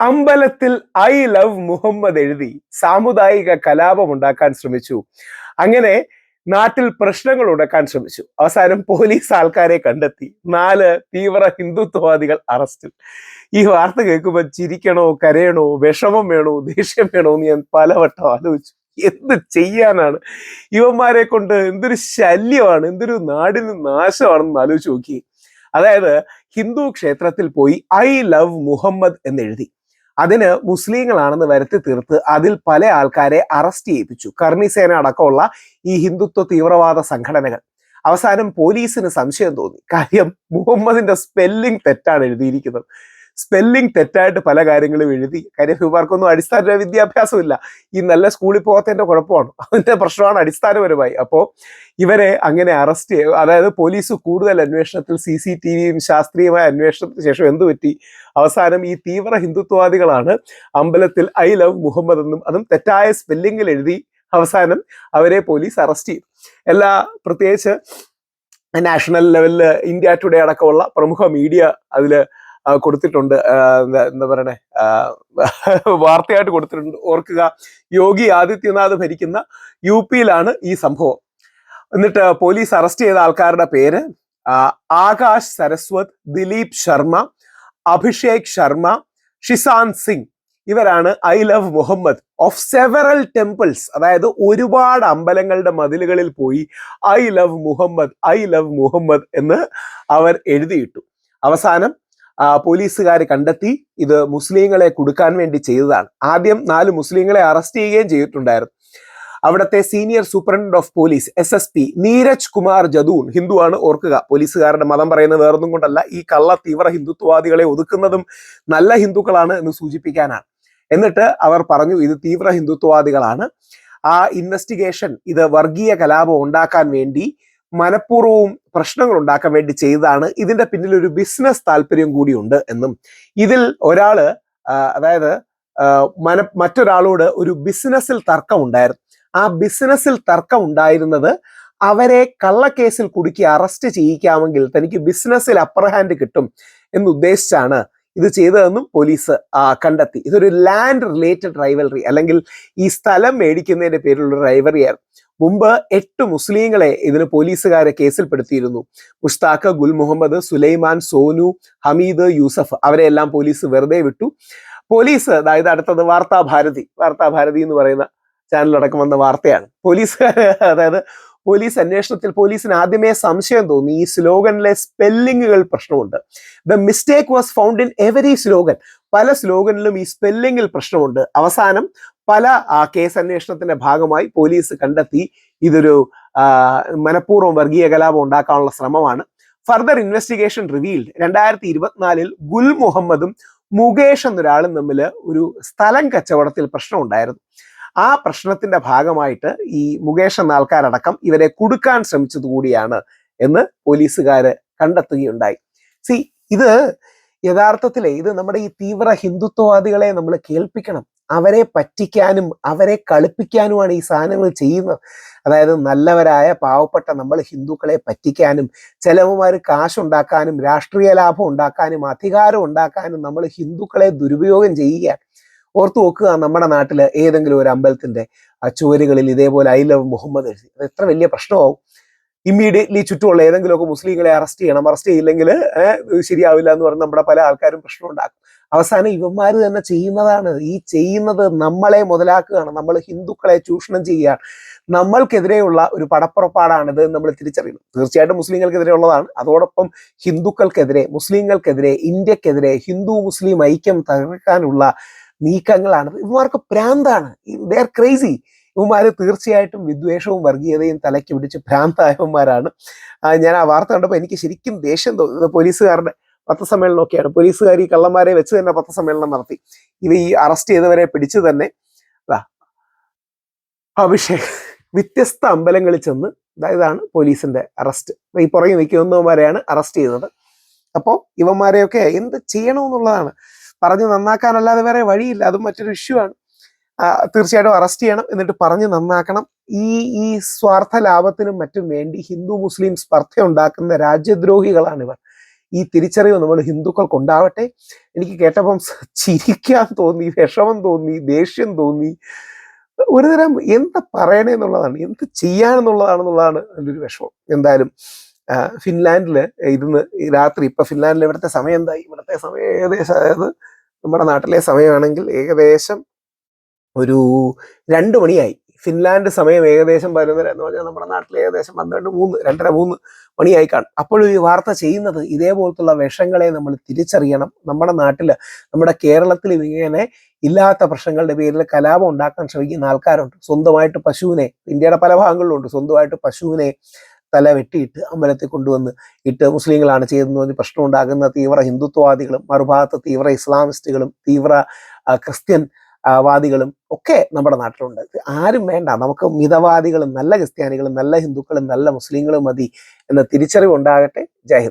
അമ്പലത്തിൽ I love Muhammad എഴുതി സാമുദായിക കലാപം ഉണ്ടാക്കാൻ ശ്രമിച്ചു. അങ്ങനെ നാട്ടിൽ പ്രശ്നങ്ങൾ ഉണ്ടാക്കാൻ ശ്രമിച്ചു. അവസാനം പോലീസ് ആൾക്കാരെ കണ്ടെത്തി. നാല് തീവ്ര ഹിന്ദുത്വവാദികൾ അറസ്റ്റിൽ. ഈ വാർത്ത കേൾക്കുമ്പോൾ ചിരിക്കണോ കരയണോ വിഷമം വേണോ ദേഷ്യം വേണോ എന്ന് ഞാൻ പലവട്ടം ആലോചിച്ചു. എന്ത് ചെയ്യാനാണ്? ഇവന്മാരെ കൊണ്ട് എന്തൊരു ശല്യമാണ് എന്തൊരു നാടിന് നാശമാണെന്ന് ആലോചിച്ച് നോക്കി. അതായത് ഹിന്ദു ക്ഷേത്രത്തിൽ പോയി ഐ ലവ് മുഹമ്മദ് എന്ന് എഴുതി അതിന് മുസ്ലിങ്ങളാണെന്ന് വരുത്തി തീർത്ത് അതിൽ പല ആൾക്കാരെ അറസ്റ്റ് ചെയ്യിപ്പിച്ചു. കർണിസേന അടക്കമുള്ള ഈ ഹിന്ദുത്വ തീവ്രവാദ സംഘടനകൾ. അവസാനം പോലീസിന് സംശയം തോന്നി. കാര്യം മുഹമ്മദിന്റെ സ്പെല്ലിംഗ് തെറ്റാണ് എഴുതിയിരിക്കുന്നത്. സ്പെല്ലിംഗ് തെറ്റായിട്ട് പല കാര്യങ്ങളും എഴുതി. കാര്യം ഇവർക്കൊന്നും അടിസ്ഥാന വിദ്യാഭ്യാസമില്ല. ഈ നല്ല സ്കൂളിൽ പോകാത്തതിന്റെ കുഴപ്പമാണ്. അതിന്റെ പ്രശ്നമാണ് അടിസ്ഥാനപരമായി. അപ്പോൾ ഇവരെ അങ്ങനെ അറസ്റ്റ് അതായത് പോലീസ് കൂടുതൽ അന്വേഷണത്തിൽ സി സി ടി വിയും ശാസ്ത്രീയമായ അന്വേഷണത്തിന് ശേഷം എന്തു പറ്റി? അവസാനം ഈ തീവ്ര ഹിന്ദുത്വവാദികളാണ് അമ്പലത്തിൽ ഐ ലവ് മുഹമ്മദ് എന്നും അതും തെറ്റായ സ്പെല്ലിങ്ങിൽ എഴുതി അവസാനം അവരെ പോലീസ് അറസ്റ്റ് ചെയ്തു. എല്ലാ പ്രത്യേകിച്ച് നാഷണൽ ലെവലിൽ ഇന്ത്യ ടുഡേ അടക്കമുള്ള പ്രമുഖ മീഡിയ അതിൽ കൊടുത്തിട്ടുണ്ട്. എന്താ പറയണേ? വാർത്തയായിട്ട് കൊടുത്തിട്ടുണ്ട്. ഓർക്കുക യോഗി ആദിത്യനാഥ് ഭരിക്കുന്ന യു പിയിലാണ് ഈ സംഭവം. എന്നിട്ട് പോലീസ് അറസ്റ്റ് ചെയ്ത ആൾക്കാരുടെ പേര് ആകാശ് സരസ്വത് ദിലീപ് ശർമ്മ അഭിഷേക് ശർമ്മ ഷിസാൻ സിംഗ്. ഇവരാണ് I love Muhammad of several temples. അതായത് ഒരുപാട് അമ്പലങ്ങളുടെ മതിലുകളിൽ പോയി I love Muhammad I love Muhammad എന്ന് അവർ എഴുതിയിട്ടു. അവസാനം പോലീസുകാർ കണ്ടെത്തി ഇത് മുസ്ലിങ്ങളെ കൊടുക്കാൻ വേണ്ടി ചെയ്തതാണ്. ആദ്യം നാല് മുസ്ലിങ്ങളെ അറസ്റ്റ് ചെയ്യുകയും ചെയ്തിട്ടുണ്ടായിരുന്നു. അവിടുത്തെ senior superintendent of police S S P Neeraj Kumar Jadoun ഹിന്ദുവാണ് ഓർക്കുക. പോലീസുകാരുടെ മതം പറയുന്നത് വേറൊന്നും കൊണ്ടല്ല. ഈ കള്ള തീവ്ര ഹിന്ദുത്വവാദികളെ ഒതുക്കുന്നതും നല്ല ഹിന്ദുക്കളാണ് എന്ന് സൂചിപ്പിക്കാനാണ്. എന്നിട്ട് അവർ പറഞ്ഞു ഇത് തീവ്ര ഹിന്ദുത്വവാദികളാണ്. ആ ഇൻവെസ്റ്റിഗേഷൻ ഇത് വർഗീയ കലാപം ഉണ്ടാക്കാൻ വേണ്ടി മനഃപൂർവവും പ്രശ്നങ്ങൾ ഉണ്ടാക്കാൻ വേണ്ടി ചെയ്തതാണ്. ഇതിന്റെ പിന്നിൽ ഒരു ബിസിനസ് താല്പര്യം കൂടിയുണ്ട് എന്നും. ഇതിൽ ഒരാൾ അതായത് മന മറ്റൊരാളോട് ഒരു ബിസിനസ്സിൽ തർക്കം ഉണ്ടായിരുന്നു. ആ ബിസിനസ്സിൽ തർക്കം ഉണ്ടായിരുന്നത് അവരെ കള്ളക്കേസിൽ കുടുക്കി അറസ്റ്റ് ചെയ്യിക്കാമെങ്കിൽ തനിക്ക് ബിസിനസ്സിൽ അപ്പർ ഹാൻഡ് കിട്ടും എന്നുദ്ദേശിച്ചാണ് ഇത് ചെയ്തതെന്നും പോലീസ് കണ്ടെത്തി. ഇതൊരു ലാൻഡ് റിലേറ്റഡ് റൈവലറി അല്ലെങ്കിൽ ഈ സ്ഥലം മേടിക്കുന്നതിന്റെ പേരിലുള്ള റൈവറി ആയിരുന്നു. മുമ്പ് എട്ട് മുസ്ലിങ്ങളെ ഇതിന് പോലീസുകാരെ കേസിൽപ്പെടുത്തിയിരുന്നു. മുഷ്താഖ് ഗുൽ മുഹമ്മദ് സുലൈമാൻ സോനു ഹമീദ് യൂസഫ് അവരെല്ലാം പോലീസ് വെറുതെ വിട്ടു. പോലീസ് അതായത് അടുത്തത് വാർത്താഭാരതി വാർത്താഭാരതി വാർത്താ ഭാരതി എന്ന് പറയുന്ന ചാനലടക്കം വന്ന വാർത്തയാണ്. പോലീസുകാർ അതായത് പോലീസ് അന്വേഷണത്തിൽ പോലീസിന് ആദ്യമേ സംശയം തോന്നി. ഈ സ്ലോഗനിലെ സ്പെല്ലിങ്ങുകൾ പ്രശ്നമുണ്ട്. The mistake was found in every slogan പല സ്ലോഗനിലും ഈ സ്പെല്ലിങ്ങിൽ പ്രശ്നമുണ്ട്. അവസാനം പല കേസ് അന്വേഷണത്തിന്റെ ഭാഗമായി പോലീസ് കണ്ടെത്തി. ഇതൊരു മനഃപൂർവം വർഗീയ കലാപം ഉണ്ടാക്കാനുള്ള ശ്രമമാണ്. ഫർദർ ഇൻവെസ്റ്റിഗേഷൻ റിവീൽഡ് രണ്ടായിരത്തി ഇരുപത്തിനാലിൽ ഗുൽ മുഹമ്മദും മുകേഷ് എന്നൊരാളും തമ്മിൽ ഒരു സ്ഥലം കച്ചവടത്തിൽ പ്രശ്നം ഉണ്ടായിരുന്നു ആ പ്രശ്നത്തിന്റെ ഭാഗമായിട്ട് ഈ മുകേഷ് എന്ന ആൾക്കാരടക്കം ഇവരെ കുടുക്കാൻ ശ്രമിച്ചത് കൂടിയാണ് എന്ന് പോലീസുകാർ കണ്ടെത്തുകയുണ്ടായി. സി ഇത് യഥാർത്ഥത്തിലെ ഇത് നമ്മുടെ ഈ തീവ്ര ഹിന്ദുത്വവാദികളെ നമ്മൾ കേൾപ്പിക്കണം. അവരെ പറ്റിക്കാനും അവരെ കളിപ്പിക്കാനുമാണ് ഈ സാധനങ്ങൾ ചെയ്യുന്നത്. അതായത് നല്ലവരായ പാവപ്പെട്ട നമ്മൾ ഹിന്ദുക്കളെ പറ്റിക്കാനും ചിലവന്മാർ കാശുണ്ടാക്കാനും രാഷ്ട്രീയ ലാഭം ഉണ്ടാക്കാനും അധികാരം ഉണ്ടാക്കാനും നമ്മൾ ഹിന്ദുക്കളെ ദുരുപയോഗം ചെയ്യുക ഓർത്തു നോക്കുക നമ്മുടെ നാട്ടിൽ ഏതെങ്കിലും ഒരു അമ്പലത്തിന്റെ ചുവരുകളിൽ ഇതേപോലെ ഐ ലവ് മുഹമ്മദ് എഴുതി. അത് എത്ര വലിയ പ്രശ്നമാവും. ഇമ്മീഡിയറ്റ്ലി ചുറ്റുമുള്ള ഏതെങ്കിലുമൊക്കെ മുസ്ലിങ്ങളെ അറസ്റ്റ് ചെയ്യണം. അറസ്റ്റ് ചെയ്യില്ലെങ്കിൽ ശരിയാവില്ല എന്ന് പറഞ്ഞ് നമ്മുടെ പല ആൾക്കാരും പ്രശ്നം ഉണ്ടാക്കും. അവസാനം ഇവന്മാർ തന്നെ ചെയ്യുന്നതാണ്. ഈ ചെയ്യുന്നത് നമ്മളെ മുതലാക്കുകയാണ്. നമ്മൾ ഹിന്ദുക്കളെ ചൂഷണം ചെയ്യുകയാണ്. നമ്മൾക്കെതിരെയുള്ള ഒരു പടപ്പുറപ്പാടാണിത് നമ്മൾ തിരിച്ചറിയണം തീർച്ചയായിട്ടും മുസ്ലിങ്ങൾക്കെതിരെ ഉള്ളതാണ് അതോടൊപ്പം ഹിന്ദുക്കൾക്കെതിരെ മുസ്ലിങ്ങൾക്കെതിരെ ഇന്ത്യക്കെതിരെ ഹിന്ദു മുസ്ലിം ഐക്യം തകർക്കാനുള്ള നീക്കങ്ങളാണ് ഇവന്മാർക്ക് പ്രാന്താണ്. ദേ ആർ ക്രേസി ഇവന്മാര് തീർച്ചയായിട്ടും വിദ്വേഷവും വർഗീയതയും തലയ്ക്ക് പിടിച്ച് ഭ്രാന്തായവന്മാരാണ്. ഞാൻ ആ വാർത്ത കണ്ടപ്പോൾ എനിക്ക് ശരിക്കും ദേഷ്യം തോന്നുന്നത് ഇത് പോലീസുകാരുടെ പത്രസമ്മേളനമൊക്കെയാണ് പോലീസുകാർ ഈ കള്ളന്മാരെ വെച്ച് തന്നെ പത്രസമ്മേളനം നടത്തി. ഇവ ഈ അറസ്റ്റ് ചെയ്തവരെ പിടിച്ചു തന്നെ അഭിഷേക് വ്യത്യസ്ത അമ്പലങ്ങളിൽ ചെന്ന് ഇതാണ് പോലീസിന്റെ അറസ്റ്റ്. ഈ പുറകെ നിൽക്കുന്നവന്മാരെയാണ് അറസ്റ്റ് ചെയ്തത്. അപ്പോൾ ഇവന്മാരെയൊക്കെ എന്ത് ചെയ്യണമെന്നുള്ളതാണ്. പറഞ്ഞ് നന്നാക്കാനല്ലാതെ വേറെ വഴിയില്ല. അതും മറ്റൊരു ഇഷ്യൂ ആണ്. തീർച്ചയായിട്ടും അറസ്റ്റ് ചെയ്യണം എന്നിട്ട് പറഞ്ഞ് നന്നാക്കണം. ഈ ഈ സ്വാർത്ഥ ലാഭത്തിനും മറ്റും വേണ്ടി ഹിന്ദു മുസ്ലിം സ്പർദ്ധ ഉണ്ടാക്കുന്ന രാജ്യദ്രോഹികളാണ് ഇവർ ഈ തിരിച്ചറിവ് നമ്മൾ ഹിന്ദുക്കൾക്ക് ഉണ്ടാവട്ടെ എനിക്ക് കേട്ടപ്പം ചിരിക്കാൻ തോന്നി വിഷമം തോന്നി ദേഷ്യം തോന്നി. ഒരുതരം എന്താ പറയണേ എന്നുള്ളതാണ് എന്ത് ചെയ്യാനെന്നുള്ളതാണെന്നുള്ളതാണ് എന്റെ ഒരു വിഷമം. എന്തായാലും ഫിൻലാൻഡിൽ ഇരുന്ന് രാത്രി ഇപ്പൊ ഫിൻലാൻഡിൽ ഇവിടുത്തെ സമയം എന്തായി? ഇവിടുത്തെ സമയം ഏകദേശം അതായത് നമ്മുടെ നാട്ടിലെ സമയമാണെങ്കിൽ ഏകദേശം ഒരു രണ്ട് മണിയായി. ഫിൻലാൻഡ് സമയം ഏകദേശം പതിനൊന്നര എന്ന് പറഞ്ഞാൽ നമ്മുടെ നാട്ടിൽ ഏകദേശം പന്ത്രണ്ട് മൂന്ന് രണ്ടര മൂന്ന് മണിയായി കാണും. അപ്പോൾ ഈ വാർത്ത ചെയ്യുന്നത് ഇതേപോലത്തുള്ള വിഷങ്ങളെ നമ്മൾ തിരിച്ചറിയണം. നമ്മുടെ നാട്ടിൽ നമ്മുടെ കേരളത്തിൽ ഇങ്ങനെ ഇല്ലാത്ത പ്രശ്നങ്ങളുടെ പേരിൽ കലാപം ഉണ്ടാക്കാൻ ശ്രമിക്കുന്ന ആൾക്കാരുണ്ട്. സ്വന്തമായിട്ട് പശുവിനെ ഇന്ത്യയുടെ പല ഭാഗങ്ങളിലുണ്ട് സ്വന്തമായിട്ട് പശുവിനെ തല വെട്ടിയിട്ട് അമ്പലത്തിൽ കൊണ്ടുവന്ന് ഇട്ട് മുസ്ലിങ്ങളാണ് ചെയ്തതെന്ന് പറഞ്ഞ് പ്രശ്നം ഉണ്ടാകുന്ന തീവ്ര ഹിന്ദുത്വവാദികളും മറുഭാഗത്ത് തീവ്ര ഇസ്ലാമിസ്റ്റുകളും തീവ്ര ക്രിസ്ത്യൻ വാദികളും ഒക്കെ നമ്മുടെ നാട്ടിലുണ്ട്. ആരും വേണ്ട. നമുക്ക് മിതവാദികളും നല്ല ക്രിസ്ത്യാനികളും നല്ല ഹിന്ദുക്കളും നല്ല മുസ്ലിങ്ങളും മതി എന്ന തിരിച്ചറിവ് ഉണ്ടാകട്ടെ. ജയ്